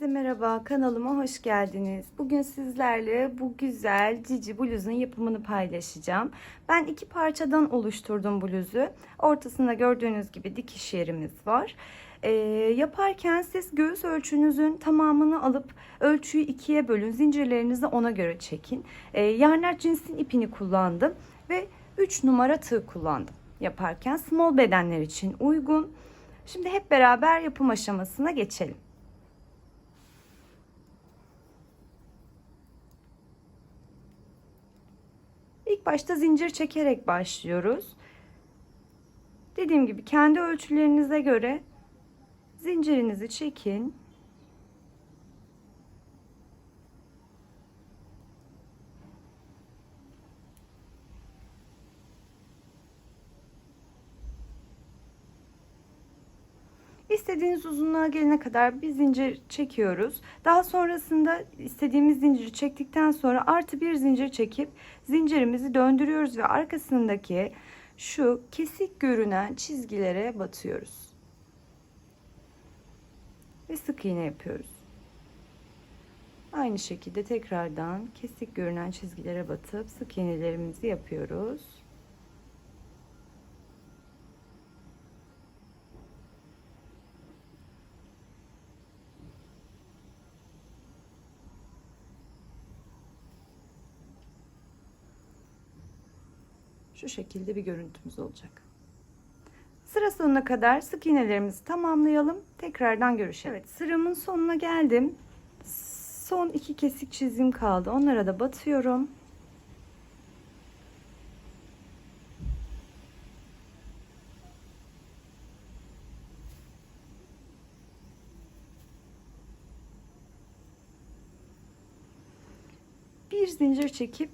Herkese merhaba, kanalıma hoş geldiniz. Bugün sizlerle bu güzel cici bluzun yapımını paylaşacağım. Ben iki parçadan oluşturdum bluzu. Ortasında gördüğünüz gibi dikiş yerimiz var. Ee, yaparken siz göğüs ölçünüzün tamamını alıp ölçüyü ikiye bölün. Zincirlerinizi ona göre çekin. Ee, yarner cinsin ipini kullandım ve 3 numara tığ kullandım yaparken. Small bedenler için uygun. Şimdi hep beraber yapım aşamasına geçelim. İlk başta zincir çekerek başlıyoruz. Dediğim gibi kendi ölçülerinize göre zincirinizi çekin. İstediğiniz uzunluğa gelene kadar bir zincir çekiyoruz. Daha sonrasında istediğimiz zinciri çektikten sonra artı bir zincir çekip zincirimizi döndürüyoruz ve arkasındaki şu kesik görünen çizgilere batıyoruz. Ve sık iğne yapıyoruz. Aynı şekilde tekrardan kesik görünen çizgilere batıp sık iğnelerimizi yapıyoruz. Şu şekilde bir görüntümüz olacak. Sıra sonuna kadar sık iğnelerimizi tamamlayalım. Tekrardan görüşelim. Evet sıramın sonuna geldim. Son iki kesik çizim kaldı. Onlara da batıyorum. Bir zincir çekip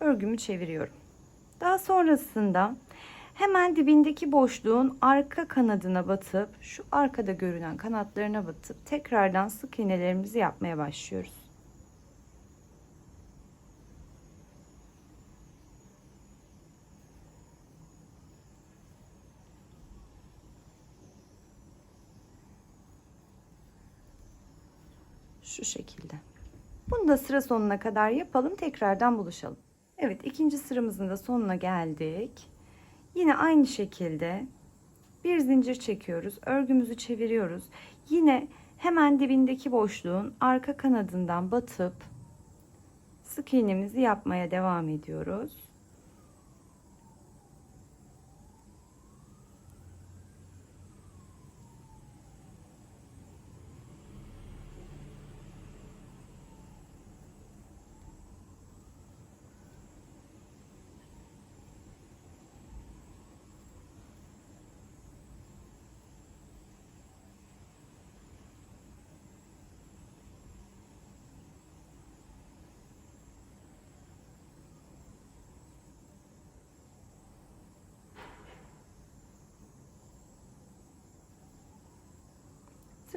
örgümü çeviriyorum. Daha sonrasında hemen dibindeki boşluğun arka kanadına batıp şu arkada görünen kanatlarına batıp tekrardan sık iğnelerimizi yapmaya başlıyoruz. Şu şekilde. Bunu da sıra sonuna kadar yapalım. Tekrardan buluşalım. Evet ikinci sıramızın da sonuna geldik. Yine aynı şekilde bir zincir çekiyoruz. Örgümüzü çeviriyoruz. Yine hemen dibindeki boşluğun arka kanadından batıp sık iğnemizi yapmaya devam ediyoruz.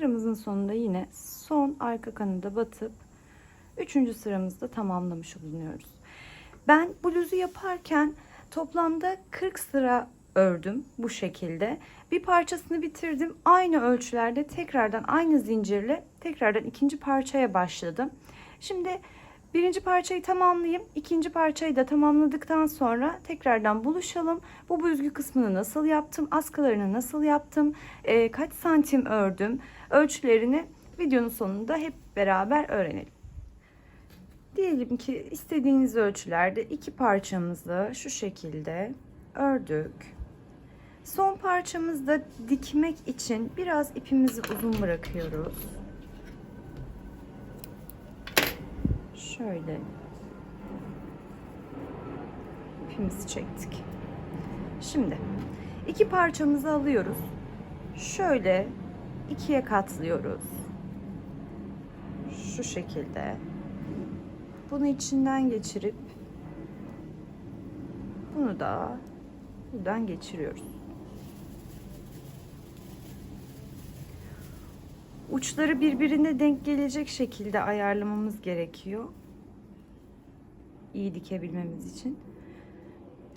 Sıramızın sonunda yine son arka kanada batıp üçüncü sıramızda tamamlamış bulunuyoruz. Ben bluzu yaparken toplamda 40 sıra ördüm bu şekilde. Bir parçasını bitirdim. Aynı ölçülerde tekrardan aynı zincirle tekrardan ikinci parçaya başladım. Şimdi birinci parçayı tamamlayayım. ikinci parçayı da tamamladıktan sonra tekrardan buluşalım. Bu büzgü kısmını nasıl yaptım? Askılarını nasıl yaptım? E, kaç santim ördüm? Ölçülerini videonun sonunda hep beraber öğrenelim. Diyelim ki istediğiniz ölçülerde iki parçamızı şu şekilde ördük. Son parçamızda dikmek için biraz ipimizi uzun bırakıyoruz. Şöyle ipimizi çektik. Şimdi iki parçamızı alıyoruz. Şöyle ikiye katlıyoruz. Şu şekilde. Bunu içinden geçirip bunu da buradan geçiriyoruz. Uçları birbirine denk gelecek şekilde ayarlamamız gerekiyor. İyi dikebilmemiz için.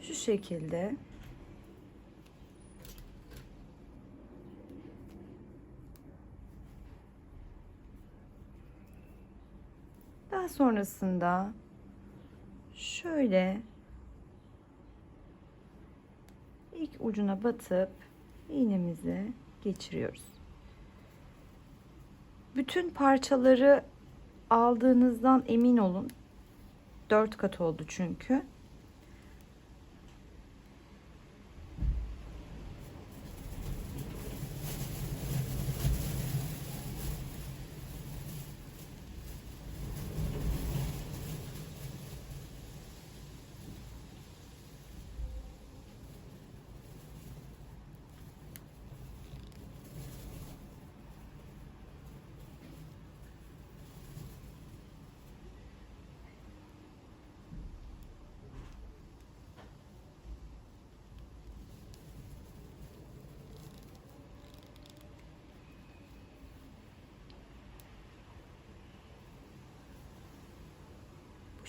Şu şekilde. sonrasında şöyle ilk ucuna batıp iğnemizi geçiriyoruz. Bütün parçaları aldığınızdan emin olun. 4 kat oldu çünkü.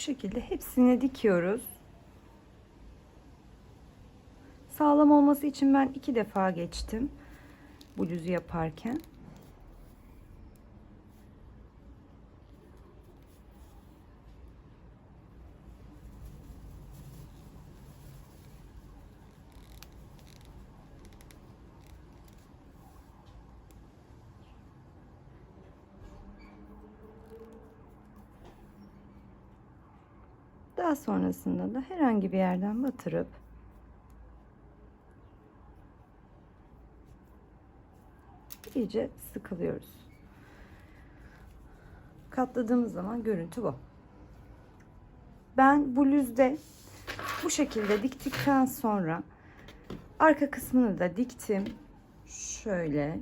Bu şekilde hepsini dikiyoruz. Sağlam olması için ben iki defa geçtim. Bluzu yaparken. Daha sonrasında da herhangi bir yerden batırıp iyice sıkılıyoruz. Katladığımız zaman görüntü bu. Ben bluzde bu şekilde diktikten sonra arka kısmını da diktim. Şöyle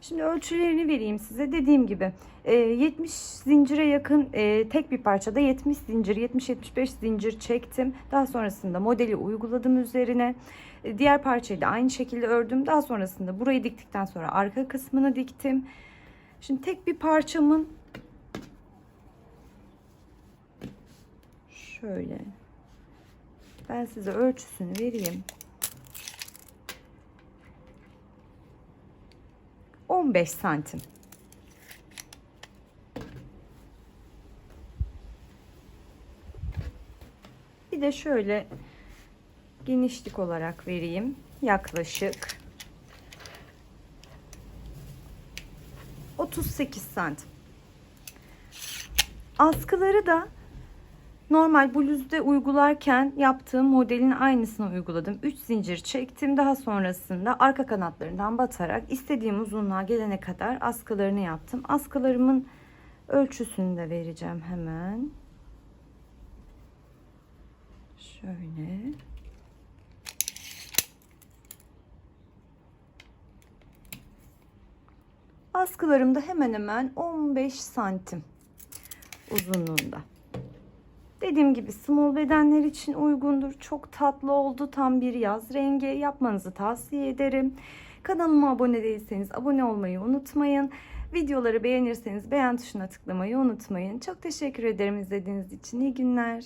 Şimdi ölçülerini vereyim size. Dediğim gibi e, 70 zincire yakın e, tek bir parçada 70 zincir, 70-75 zincir çektim. Daha sonrasında modeli uyguladım üzerine. E, Diğer parçayı da aynı şekilde ördüm. Daha sonrasında burayı diktikten sonra arka kısmını diktim. Şimdi tek bir parçamın şöyle ben size ölçüsünü vereyim. 15 santim. Bir de şöyle genişlik olarak vereyim. Yaklaşık 38 santim. Askıları da normal bluzda uygularken yaptığım modelin aynısını uyguladım. 3 zincir çektim. Daha sonrasında arka kanatlarından batarak istediğim uzunluğa gelene kadar askılarını yaptım. Askılarımın ölçüsünü de vereceğim hemen. Şöyle. Askılarım da hemen hemen 15 santim uzunluğunda. Dediğim gibi small bedenler için uygundur. Çok tatlı oldu. Tam bir yaz rengi. Yapmanızı tavsiye ederim. Kanalıma abone değilseniz abone olmayı unutmayın. Videoları beğenirseniz beğen tuşuna tıklamayı unutmayın. Çok teşekkür ederim izlediğiniz için. İyi günler.